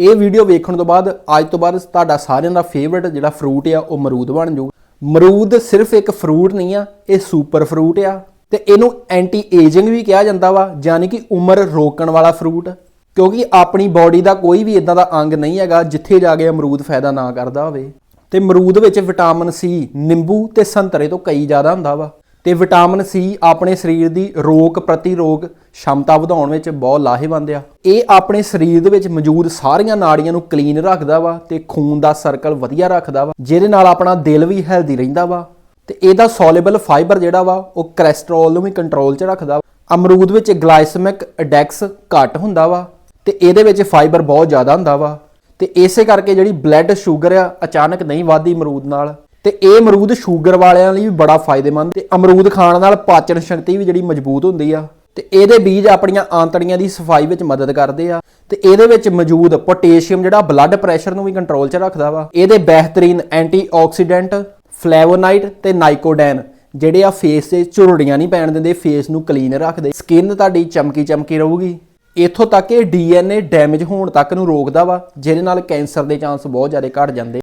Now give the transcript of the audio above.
ਇਹ ਵੀਡੀਓ ਵੇਖਣ ਤੋਂ ਬਾਅਦ ਅੱਜ ਤੋਂ ਬਾਅਦ ਤੁਹਾਡਾ ਸਾਰਿਆਂ ਦਾ ਫੇਵਰਿਟ ਜਿਹੜਾ ਫਰੂਟ ਆ, ਉਹ ਅਮਰੂਦ ਬਣ ਜਾਊ ਮਰੂਦ ਸਿਰਫ ਇੱਕ ਫਰੂਟ ਨਹੀਂ ਆ, ਇਹ ਸੁਪਰ ਫਰੂਟ ਆ ਤੇ ਇਹਨੂੰ ਐਂਟੀ ਏਜਿੰਗ ਵੀ ਕਿਹਾ ਜਾਂਦਾ ਵਾ, ਯਾਨੀ ਕਿ ਉਮਰ ਰੋਕਣ ਵਾਲਾ ਫਰੂਟ ਕਿਉਂਕਿ ਆਪਣੀ ਬਾਡੀ ਦਾ ਕੋਈ ਵੀ ਇਦਾਂ ਦਾ ਅੰਗ ਨਹੀਂ ਹੈਗਾ, ਜਿੱਥੇ ਜਾ ਕੇ ਅਮਰੂਦ ਫਾਇਦਾ ਨਾ ਕਰਦਾ ਹੋਵੇ। ਤੇ ਅਮਰੂਦ ਵਿੱਚ ਵਿਟਾਮਿਨ ਸੀ ਨਿੰਬੂ ਤੇ ਸੰਤਰੇ ਤੋਂ ਕਈ ਜ਼ਿਆਦਾ ਹੁੰਦਾ ਵਾ। ਤੇ ਵਿਟਾਮਿਨ ਸੀ ਆਪਣੇ ਸਰੀਰ ਦੀ ਰੋਗ ਪ੍ਰਤੀਰੋਗ ਸ਼ਮਤਾ ਵਧਾਉਣ ਵਿੱਚ ਬਹੁਤ ਲਾਹੇਵੰਦ ਆ। ਇਹ ਆਪਣੇ ਸਰੀਰ ਦੇ ਵਿੱਚ ਮੌਜੂਦ ਸਾਰੀਆਂ ਨਾੜੀਆਂ ਨੂੰ ਕਲੀਨ ਰੱਖਦਾ ਵਾ ਤੇ ਖੂਨ ਦਾ ਸਰਕਲ ਵਧੀਆ ਰੱਖਦਾ ਵਾ, ਜਿਹਦੇ ਨਾਲ ਆਪਣਾ ਦਿਲ ਵੀ ਹੈਲਦੀ ਰਹਿੰਦਾ ਵਾ। ਤੇ ਇਹਦਾ ਸੋਲੇਬਲ ਫਾਈਬਰ ਜਿਹੜਾ ਵਾ, ਉਹ ਕੋਲੇਸਟ੍ਰੋਲ ਨੂੰ ਵੀ ਕੰਟਰੋਲ 'ਚ ਰੱਖਦਾ ਵਾ। ਅਮਰੂਦ ਵਿੱਚ ਗਲਾਈਸੈਮਿਕ ਇੰਡੈਕਸ ਘੱਟ ਹੁੰਦਾ ਵਾ ਤੇ ਇਹਦੇ ਵਿੱਚ ਫਾਈਬਰ ਬਹੁਤ ਜ਼ਿਆਦਾ ਹੁੰਦਾ ਵਾ। ਤੇ ਇਸੇ ਕਰਕੇ ਜਿਹੜੀ ਬਲੱਡ ਸ਼ੂਗਰ ਆ, ਅਚਾਨਕ ਨਹੀਂ ਵਧਦੀ ਅਮਰੂਦ ਨਾਲ। ਤੇ ਇਹ ਅਮਰੂਦ ਸ਼ੂਗਰ ਵਾਲਿਆਂ ਲਈ ਵੀ ਬੜਾ ਫਾਇਦੇਮੰਦ ਤੇ ਅਮਰੂਦ ਖਾਣ ਨਾਲ ਪਾਚਨ ਸ਼ਕਤੀ ਵੀ ਜਿਹੜੀ ਮਜ਼ਬੂਤ ਹੁੰਦੀ ਆ। ਤੇ ਇਹਦੇ ਬੀਜ ਆਪਣੀਆਂ ਆਂਤੜੀਆਂ ਦੀ ਸਫ਼ਾਈ ਵਿੱਚ ਮਦਦ ਕਰਦੇ ਆ। ਤੇ ਇਹਦੇ ਵਿੱਚ ਮੌਜੂਦ ਪੋਟਾਸ਼ੀਅਮ ਜਿਹੜਾ ਬਲੱਡ ਪ੍ਰੈਸ਼ਰ ਨੂੰ ਵੀ ਕੰਟਰੋਲ 'ਚ ਰੱਖਦਾ ਵਾ। ਇਹਦੇ ਬਿਹਤਰੀਨ ਐਂਟੀਆਕਸੀਡੈਂਟ ਫਲੇਵੋਨਾਈਡ ਤੇ ਨਾਈਕੋਡੈਨ ਜਿਹੜੇ ਆ ਫੇਸ ਤੇ ਝੁਰੜੀਆਂ ਨਹੀਂ ਪੈਣ ਦਿੰਦੇ ਫੇਸ ਨੂੰ ਕਲੀਨ ਰੱਖਦੇ। ਸਕਿਨ ਤੁਹਾਡੀ ਚਮਕੀ ਚਮਕੀ ਰਹੂਗੀ। ਇੱਥੋਂ ਤੱਕ ਇਹ ਡੀਐਨਏ ਡੈਮੇਜ ਹੋਣ ਤੱਕ ਨੂੰ ਰੋਕਦਾ ਵਾ, ਜਿਹਦੇ ਨਾਲ ਕੈਂਸਰ ਦੇ ਚਾਂਸ ਬਹੁਤ ਜ਼ਿਆਦਾ ਘਟ ਜਾਂਦੇ।